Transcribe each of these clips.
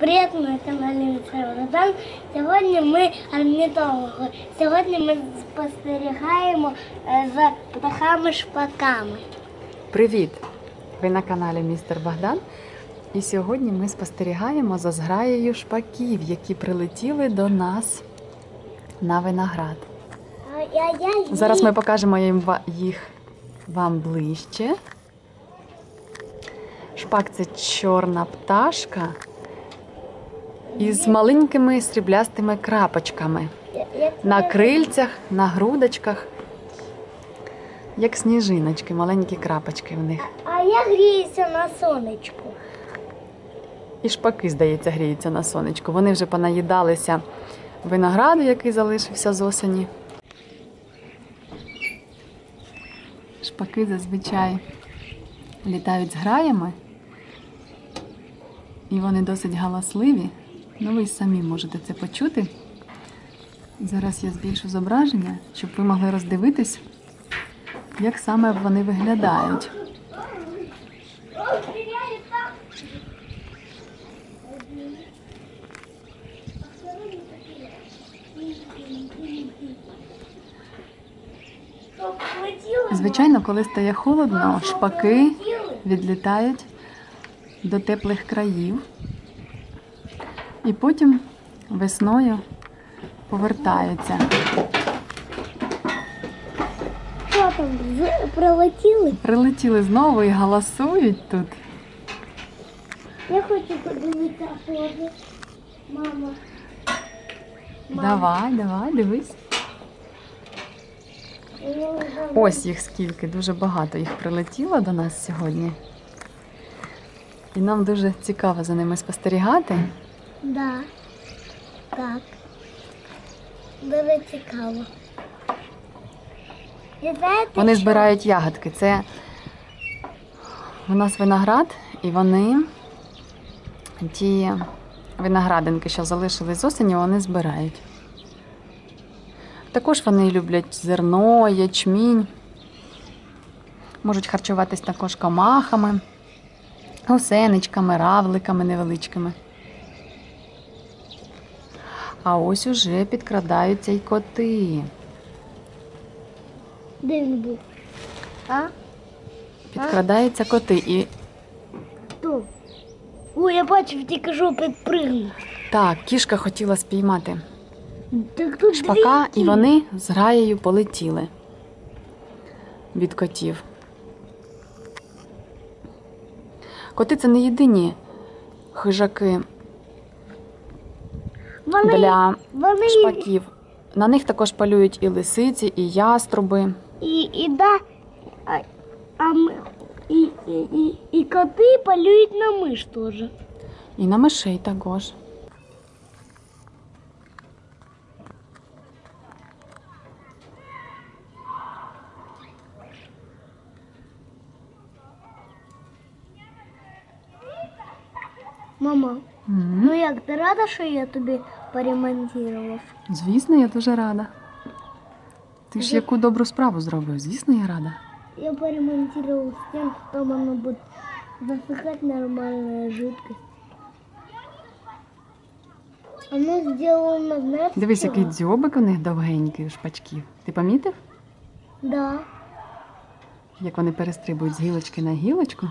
Привіт, на каналі Богдан. Сьогодні ми орнітологи. Сьогодні ми спостерігаємо е, за птахами-шпаками. Привіт! Ви на каналі Містер Богдан. І сьогодні ми спостерігаємо за зграєю шпаків, які прилетіли до нас на виноград. Зараз ми покажемо їм їх вам ближче. Шпак це чорна пташка із маленькими сріблястими крапочками на крильцях, на грудочках, як сніжиночки, маленькі крапочки в них. А я гріюся на сонечку. І шпаки, здається, гріються на сонечку. Вони вже понаїдалися винограду, який залишився з осені. Шпаки зазвичай літають з граями, і вони досить галасливі. Ну, ви самі можете це почути. Зараз я збільшу зображення, щоб ви могли роздивитись, як саме вони виглядають. Звичайно, коли стає холодно, шпаки відлітають до теплих країв і потім весною повертаються. Що там, прилетіли? Прилетіли знову і галасують тут. Я хочу подивитися теж. Мама. Мама. Давай, давай, дивись. Ось їх скільки, дуже багато їх прилетіло до нас сьогодні. І нам дуже цікаво за ними спостерігати. Да. Так. Дуже цікаво. І знаєте, Вони що? збирають ягодки. Це у нас виноград, і вони ті виноградинки, що залишили з осені, вони збирають. Також вони люблять зерно, ячмінь. Можуть харчуватись також комахами, гусеничками, равликами невеличкими. А ось уже підкрадаються й коти. Де він був? А? Підкрадаються коти. І Хто? Ой, я бачив, тільки що підпригнув. так, кішка хотіла спіймати Так тут шпака, дві і вони з граєю полетіли від котів. Коти це не єдині хижаки Вони, для вони шпаків. На них також полюють і лисиці, і яструби. і, і, да, а, а ми, і, і, і, і коти полюють на миш теж. І на мишей також. Мама, М, ну як ти рада, що я тобі поремонтував? Звісно, я дуже рада. Ти ж яку добру справу зробив? Звісно, я рада. Я поремонтировал стенку, там оно будет засыхать нормальная жидкость. Оно сделано, знаешь, Дивись, який дзьобик у них довгенький у шпачків. Ти помітив? Да. Як вони перестрибують з гілочки на гілочку.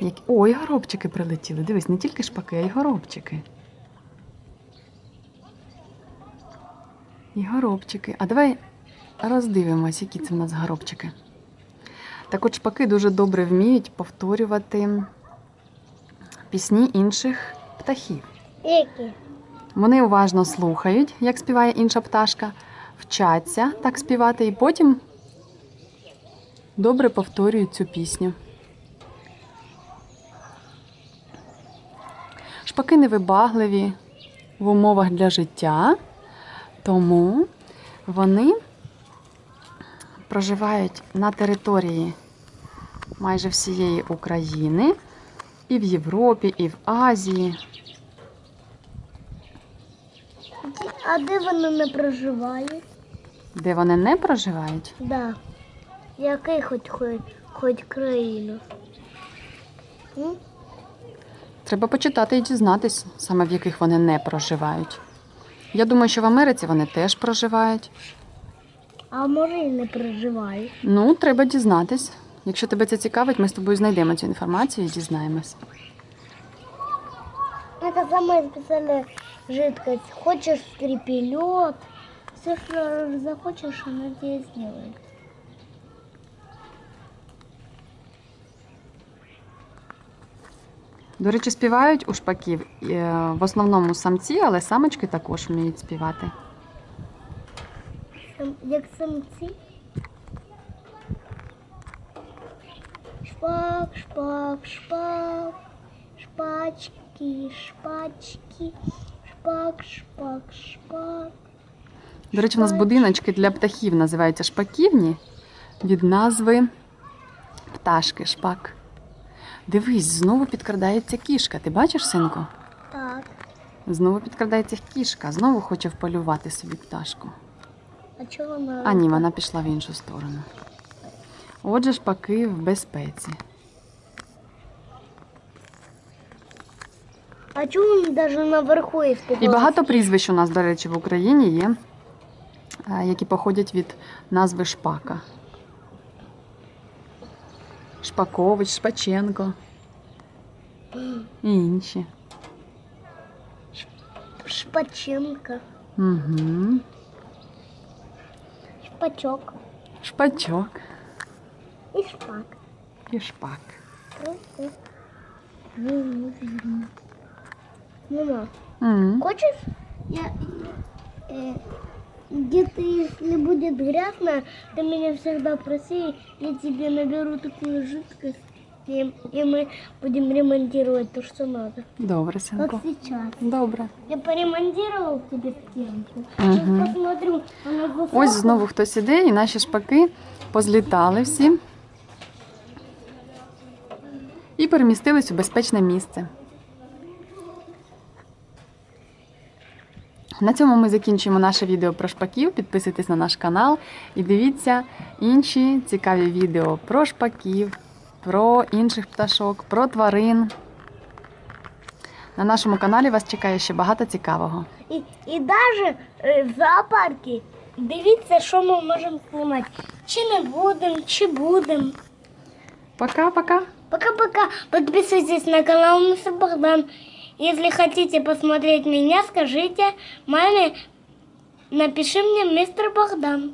Як... Ой, горобчики прилетіли. Дивись, не тільки шпаки, а й горобчики. І горобчики. А давай роздивимось, які це в нас горобчики. Так от шпаки дуже добре вміють повторювати пісні інших птахів. Эки. Вони уважно слухають, як співає інша пташка, вчаться так співати, і потім добре повторюють цю пісню. Шпаки невибагливі в умовах для життя, тому вони проживають на території майже всієї України, і в Європі, і в Азії. А де вони не проживають? Де вони не проживають? Да. Який хоч хоч, хоч країну? М? Треба почитати і дізнатись, саме в яких вони не проживають. Я думаю, що в Америці вони теж проживають. А може і не проживають. Ну, треба дізнатись. Якщо тебе це цікавить, ми з тобою знайдемо цю інформацію і дізнаємось. Это самая специальная жидкость. Хочешь трепелет, все, что захочешь, она тебе сделает. До речі, співають у шпаків е, в основному самці, але самочки також вміють співати. Як самці. Шпак, шпак, шпак, шпачки, шпачки, шпак, шпак, шпак. До речі, у нас будиночки для птахів називаються шпаківні від назви пташки шпак. Дивись, знову підкрадається кішка. Ти бачиш, синку? Так, Знову підкрадається кішка, знову хоче вполювати собі пташку. а чого вона? А ні, вона пішла в іншу сторону. Отже, шпаки в безпеці. А чому він навіть наверху і І багато прізвищ у нас, до речі, в Україні є, е, які походять від назви шпака. Шпакович, Шпаченко і інші. Шпаченко, Угу. шпачок Шпачок і шпак. і шпак. Мама, М. хочешь? Я, э, где-то, если будет грязно, ты меня всегда проси, я тебе наберу такую жидкость, и, и мы будем ремонтировать то, что надо. Добре, Как синку. сейчас. Добре. Я поремонтировал тебе стенку. Мгм. Сейчас посмотрю, она высоко. Ось знову хтось іде, і наші шпаки позлітали всі і перемістились у безпечне місце. На цьому ми закінчуємо наше відео про шпаків. Підписуйтесь на наш канал і дивіться інші цікаві відео про шпаків, про інших пташок, про тварин. На нашому каналі вас чекає ще багато цікавого. І, і навіть е, в зоопарку дивіться, що ми можемо знімати. Чи не будемо, чи будемо. Пока-пока! Пока-пока. Подписывайтесь на канал Мистер Богдан. Если хотите посмотреть меня, скажите маме, напиши мне Мистер Богдан.